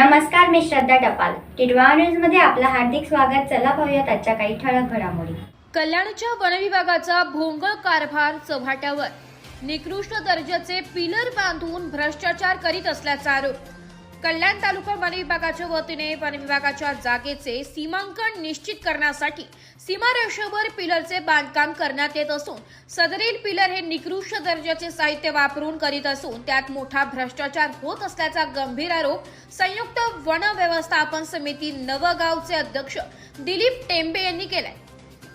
नमस्कार मी श्रद्धा टपाल. टिडवा न्यूजमध्ये आपलं हार्दिक स्वागत. चला पाहूयात आजच्या काही ठळक घडामोडी. कल्याणच्या वनविभागाचा भोंगळ कारभार चव्हाट्यावर निकृष्ट दर्जाचे पिलर बांधून भ्रष्टाचार करीत असल्याचा आरोप. कल्याण तालुका वनविभागाच्या वतीने वनविभागाच्या जागेचे सीमांकन निश्चित करण्यासाठी सीमारेषेवर पिलरचे बांधकाम करण्यात येत असून सदरील पिलर हे निकृष्ट दर्जाचे साहित्य वापरून करीत असून त्यात मोठा भ्रष्टाचार होत असल्याचा गंभीर आरोप संयुक्त वन व्यवस्थापन समिती नवगावचे अध्यक्ष दिलीप टेंबे यांनी केलाय.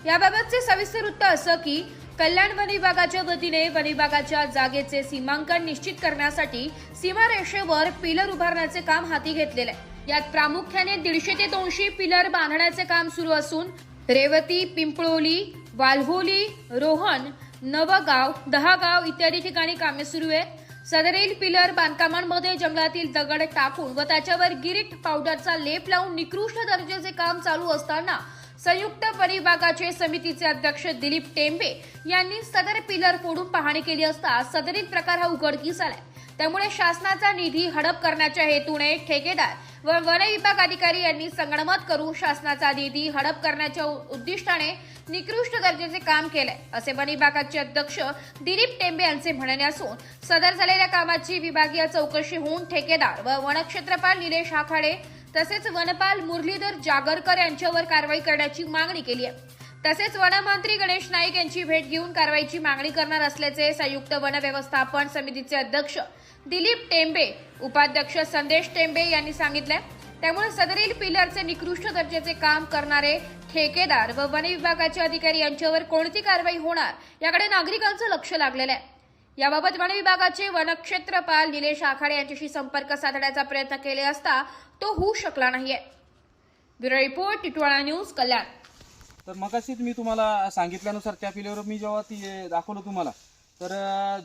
याबाबतचे सविस्तर वृत्त असं की कल्याण वन विभागाच्या वतीने वन विभागाच्या जागेचे सीमांकन निश्चित करण्यासाठी सीमारेषेवर पिलर उभारण्याचे काम हाती घेतलेले आहे. यात प्रामुख्याने दीडशे ते दोनशे पिलर बांधण्याचे काम सुरू असून रेवती पिंपळोली वाल्होली रोहन नवगाव दहागाव इत्यादी ठिकाणी कामे सुरू आहेत. सदरील पिलर बांधकामांमध्ये जंगलातील दगड टाकून व त्याच्यावर गिरीट पावडरचा लेप लावून निकृष्ट दर्जाचे काम चालू असताना संयुक्त परिभागाचे समितीचे अध्यक्ष दिलीप टेंबे यांनी सदर पिलर फोडून पाहणी केली असता सदरित प्रकार हा उघडकीस आलाय त्यामुळे शासनाचा निधी हडप करण्याच्या हेतूने ठेकेदार व वन विभाग अधिकारी यांनी संगणमत करून शासनाचा निधी हडप करण्याच्या उद्दिष्टाने निकृष्ट दर्जाचे काम केलंय असे वन विभागाचे अध्यक्ष दिलीप टेंबे यांचे म्हणणे असून सदर झालेल्या कामाची विभागीय चौकशी होऊन ठेकेदार व वनक्षेत्रपाल निलेश आखाडे तसेच वनपाल मुरलीधर जागरकर यांच्यावर कारवाई करण्याची मागणी केली आहे. तसेच वनमंत्री गणेश नाईक यांची भेट घेऊन कारवाईची मागणी करणार असल्याचे संयुक्त वन व्यवस्थापन समितीचे अध्यक्ष दिलीप टेंबे उपाध्यक्ष संदेश टेंबे यांनी सांगितलंय. त्यामुळे सदरील पिलरचे निकृष्ट दर्जाचे काम करणारे ठेकेदार व वन विभागाचे अधिकारी यांच्यावर कोणती कारवाई होणार याकडे नागरिकांचं लक्ष लागलेलं आहे. याबाबत वन विभागाचे वनक्षेत्रपाल निलेश आखाडे यांच्याशी संपर्क साधण्याचा प्रयत्न केले असता तो होऊ शकला नाहीये. Bureau report Titwala news Kalyan. तर मगाशीच मी तुम्हाला सांगितल्यानुसार त्या पिलरवर मी जेव्हा ती दाखवलं तुम्हाला तर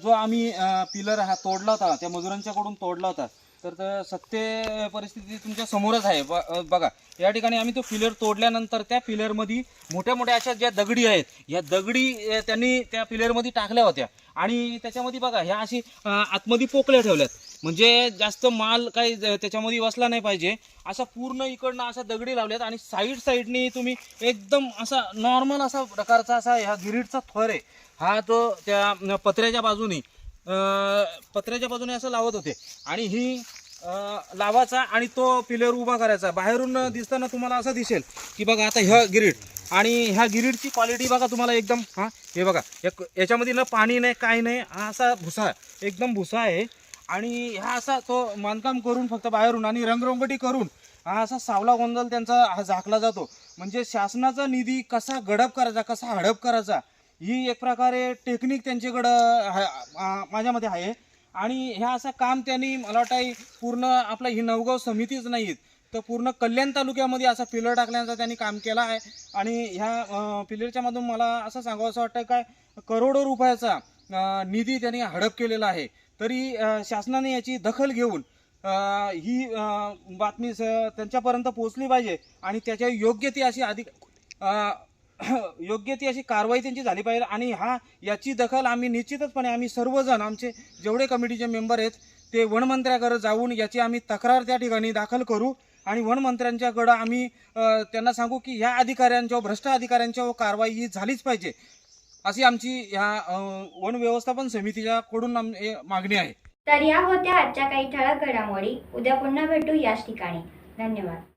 जो आम्ही पिलर हा तोडला होता त्या मजुरांच्याकडून तोडला होता तर सत्य परिस्थिती तुमच्या समोरच आहे. ब- बघा या ठिकाणी आम्ही तो पिलर तोडल्यानंतर त्या पिलरमध्ये मोठ्या मोठ्या अशा ज्या दगडी आहेत या दगडी त्यांनी त्या पिलरमध्ये टाकल्या होत्या. आणि त्याच्यामध्ये बघा ह्या अशी आतमध्ये पोकल्या ठेवल्यात. म्हणजे जास्त माल काही ज- त्याच्यामध्ये बसला नाही पाहिजे. असा पूर्ण इकडनं असा दगडी लावल्यात आणि साईड साईडनी तुम्ही एकदम असा नॉर्मल असा प्रकारचा असा ह्या गिरीडचा थर आहे. हा तो त्या पत्र्याच्या बाजूने पत्र्याच्या बाजूने असं लावत होते. आणि ही लावाचा लावायचा आणि तो पिलर उभा करायचा. बाहेरून दिसताना तुम्हाला असं दिसेल की बघा आता ह्या गिरीड आणि ह्या गिरीडची क्वालिटी बघा तुम्हाला एकदम हां हे बघा याच्यामध्ये ना पाणी नाही काय नाही हा असा भुसा आहे. एकदम भुसा आहे. आणि ह्या असा तो बांधकाम करून फक्त बाहेरून आणि रंगरंगटी करून हा असा सावला गोंधळ त्यांचा हा झाकला जातो. म्हणजे शासनाचा निधी कसा गडप करायचा कसा हडप करायचा ही एक प्रकारे टेक्निक त्यांच्याकडं माझ्यामध्ये माझ्या मते आहे. आणि ह्या असं काम त्यांनी मला वाटतं पूर्ण आपला ही नवगाव समितीच नाहीत तर पूर्ण कल्याण तालुक्यामध्ये असा पिलर टाकल्याचा त्यांनी काम केलं आहे. आणि ह्या पिलरच्या मधून मला असं सांगावं असं वाटतं काय करोडो रुपयाचा निधी त्यांनी हडप केलेला आहे. तरी शासनाने याची दखल घेऊन ही बातमी त्यांच्यापर्यंत पोहोचली पाहिजे आणि त्याच्या योग्य ती अशी अधिक योग्य ती अशी कारवाई त्यांची झाली पाहिजे आणि हा याची दखल आम्ही निश्चितचपणे आम्ही सर्वजण आमचे जेवढे कमिटीचे मेंबर आहेत ते वनमंत्र्याकडे जाऊन याची आम्ही तक्रार त्या ठिकाणी दाखल करू आणि वनमंत्र्यांच्याकडं आम्ही त्यांना सांगू की ह्या अधिकाऱ्यांच्या भ्रष्ट अधिकाऱ्यांच्या कारवाई ही झालीच पाहिजे. अशी आमची ह्या वन व्यवस्थापन समितीच्याकडून कडून मागणी आहे. तर या होत्या आजच्या काही ठळक घडामोडी. उद्या पुन्हा भेटू याच ठिकाणी. धन्यवाद.